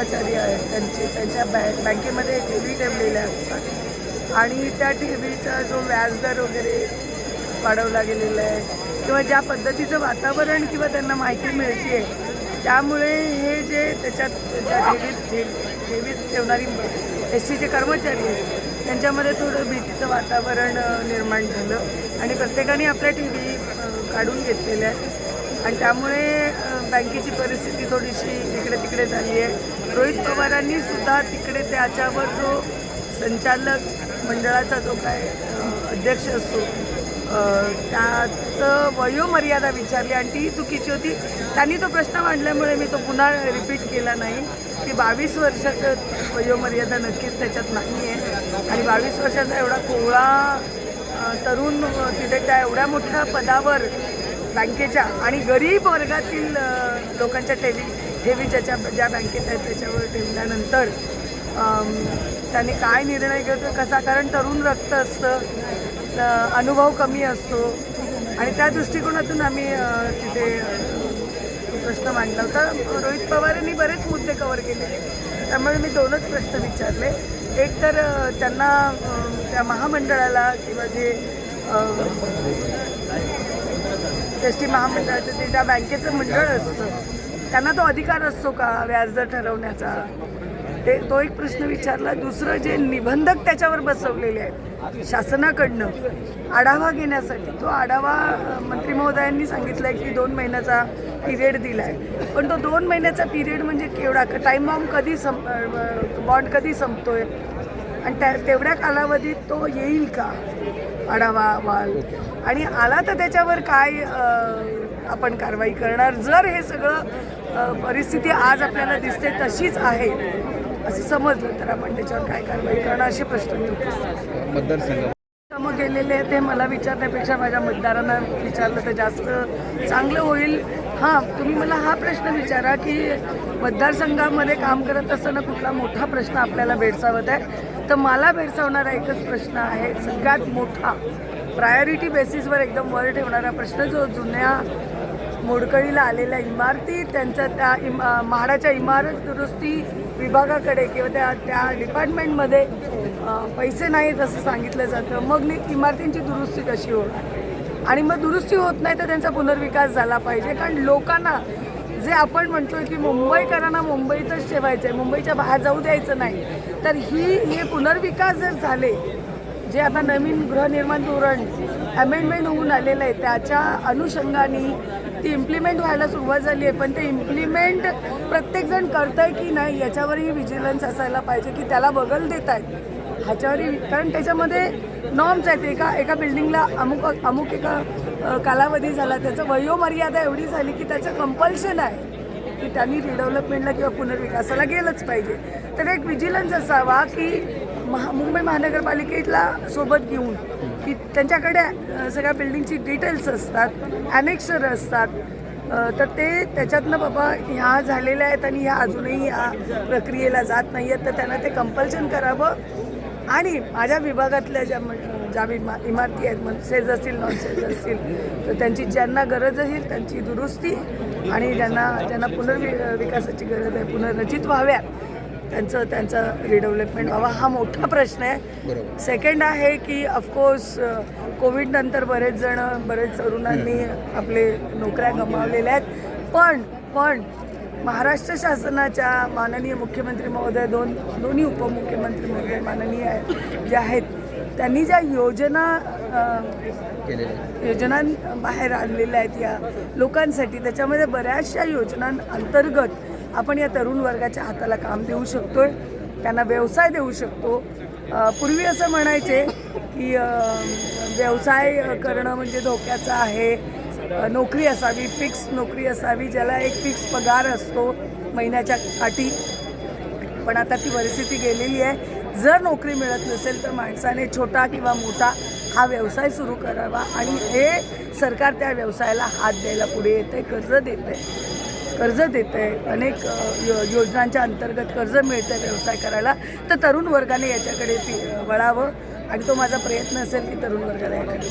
कर्मचारी आहेत त्यांचे त्यांच्या बँक बँकेमध्ये ठेवी ठेवलेल्या असतात. आणि त्या ठेवीचा जो व्याजदर वगैरे वाढवला गेलेला आहे किंवा ज्या पद्धतीचं वातावरण किंवा त्यांना माहिती मिळते आहे त्यामुळे हे जे त्याच्यात ज्या ठेवीत ठेव ठेवीत ठेवणारी एस सीचे कर्मचारी आहेत त्यांच्यामध्ये थोडं भीतीचं वातावरण निर्माण झालं. आणि प्रत्येकाने आपल्या ठेवी व्ही काढून घेतलेल्या आहेत आणि त्यामुळे बँकेची परिस्थिती थोडीशी इकडे तिकडे झाली आहे. रोहित पवारांनी सुद्धा तिकडे त्याच्यावर जो संचालक मंडळाचा जो काय अध्यक्ष असतो त्याचं वयोमर्यादा विचारली आणि ती चुकीची होती. त्यांनी तो प्रश्न मांडल्यामुळे मी तो पुन्हा रिपीट केला नाही. की बावीस वर्षाचं वयोमर्यादा नक्कीच त्याच्यात नाही आहे. आणि बावीस वर्षाचा एवढा कोवळा तरुण तिथे त्या एवढ्या मोठ्या पदावर बँकेच्या आणि गरीब वर्गातील लोकांच्या ठेवी ठेवी ज्याच्या ज्या बँकेत आहेत त्याच्यावर ठेवल्यानंतर त्यांनी काय निर्णय घेतो कसा कारण तरुण रक्त असतं अनुभव कमी असतो. आणि त्या दृष्टिकोनातून आम्ही तिथे प्रश्न मांडला होता. रोहित पवारांनी बरेच मुद्दे कवर केले. त्यामुळे मी दोनच प्रश्न विचारले. एक तर त्यांना त्या महामंडळाला किंवा जे एस टी महामंडळाचं ते त्या बँकेचं मंडळ असतं त्यांना तो अधिकार असतो का व्याजदर ठरवण्याचा? ते तो एक प्रश्न विचारला. दुसरं जे निबंधक त्याच्यावर बसवलेले आहेत शासनाकडनं आढावा घेण्यासाठी. तो आढावा मंत्री महोदयांनी सांगितलं आहे की दोन महिन्याचा पिरियड दिला आहे पण तो दोन महिन्याचा पिरियड म्हणजे केवढा? टाईम बॉम्ब कधी सं बॉन्ड कधी संपतोय? आणि त्या तेवढ्या कालावधीत तो येईल का? आढावा अहवाल आणि आला तर त्याच्यावर काय आपण कारवाई करणार? जर हे सगळं परिस्थिती आज आपल्याला दिसते तशीच आहे असं समजलं तर आपण त्याच्यावर काय कारवाई करणार असे प्रश्न मतदारसंघ. कामं केलेले ते मला विचारण्यापेक्षा माझ्या मतदारांना विचारलं तर जास्त चांगलं होईल. हां तुम्ही मला हा प्रश्न विचारा की मतदारसंघामध्ये काम करत असताना कुठला मोठा प्रश्न आपल्याला भेडसावत आहे? तर मला भेडसावणारा एकच प्रश्न आहे सगळ्यात मोठा. प्रायोरिटी बेसिसवर एकदम वर ठेवणारा प्रश्न जो जुन्या मोडकळीला आलेल्या इमारती त्यांच्या त्या इम म्हाडाच्या इमारत दुरुस्ती विभागाकडे किंवा त्या त्या डिपार्टमेंटमध्ये पैसे नाहीत असं सांगितलं जातं. मग नि इमारतींची दुरुस्ती कशी होणार? आणि मग दुरुस्ती होत नाही तर त्यांचा पुनर्विकास झाला पाहिजे. कारण लोकांना जे आपण म्हणतोय की मुंबईकरांना मुंबईतच ठेवायचं आहे मुंबईच्या बाहेर जाऊ द्यायचं नाही. तर ही हे पुनर्विकास जर झाले जे आता नवीन गृहनिर्माण धोरण अमेंडमेंट होऊन आलेलं आहे त्याच्या अनुषंगाने ती इम्प्लिमेंट व्हायला सुरुवात झाली आहे. पण ते इम्प्लिमेंट प्रत्येकजण करत आहे की नाही याच्यावरही विजिलन्स असायला पाहिजे की त्याला बगल देत आहेत ह्याच्यावरही कारण त्याच्यामध्ये नॉर्म्स आहेत. एका एका बिल्डिंगला अमुक अमुक एका कालावधी झाला त्याचं वयोमर्यादा एवढी झाली की त्याचं कंपल्शन आहे की त्यांनी रिडेव्हलपमेंटला किंवा पुनर्विकासाला गेलंच पाहिजे. तर एक विजिलन्स असावा की महा मुंबई महानगरपालिकेला सोबत घेऊन की त्यांच्याकडे सगळ्या बिल्डिंगची डिटेल्स असतात ॲनेक्सर असतात तर ते त्याच्यातनं बाबा ह्या झालेल्या आहेत आणि ह्या अजूनही या प्रक्रियेला जात नाही आहेत तर त्यांना ते कंपल्शन करावं. आणि माझ्या विभागातल्या ज्या ज्या इमा इमारती आहेत मग सेज असतील नॉन सेज असतील तर त्यांची ज्यांना गरज असेल त्यांची दुरुस्ती आणि ज्यांना ज्यांना पुनर्वि विकासाची गरज आहे पुनर्रचित व्हाव्यात त्यांचं त्यांचं रिडेव्हलपमेंट व्हावा हा मोठा प्रश्न आहे. सेकंड आहे की ऑफकोर्स कोविड नंतर बरेच जण बरेच तरुणांनी आपले नोकऱ्या गमावलेल्या आहेत. पण पण महाराष्ट्र शासनाच्या माननीय मुख्यमंत्री महोदय दोन दोन्ही उपमुख्यमंत्री महोदय माननीय आहेत जे आहेत त्यांनी ज्या योजना योजना बाहेर आणलेल्या आहेत या लोकांसाठी त्याच्यामध्ये बऱ्याचशा योजनांअंतर्गत आपण या तरुण वर्गाच्या हाताला काम देऊ शकतोय त्यांना व्यवसाय देऊ शकतो. पूर्वी असं म्हणायचे की व्यवसाय करणं म्हणजे धोक्याचं आहे. नोकरी असावी फिक्स नोकरी असावी ज्याला एक फिक्स पगार असतो महिन्याच्या काठी. पण आता ती परिस्थिती गेलेली आहे. जर नोकरी मिळत नसेल तर माणसाने छोटा किंवा मोठा हा व्यवसाय सुरू करावा आणि हे सरकार त्या व्यवसायाला हात द्यायला पुढे येते कर्ज देते कर्ज देते अनेक यो योजनांच्या अंतर्गत कर्ज मिळतं व्यवसाय करायला. तर तरुण वर्गाने याच्याकडे ती वळावं आणि तो माझा प्रयत्न असेल की तरुण वर्गाला याकडे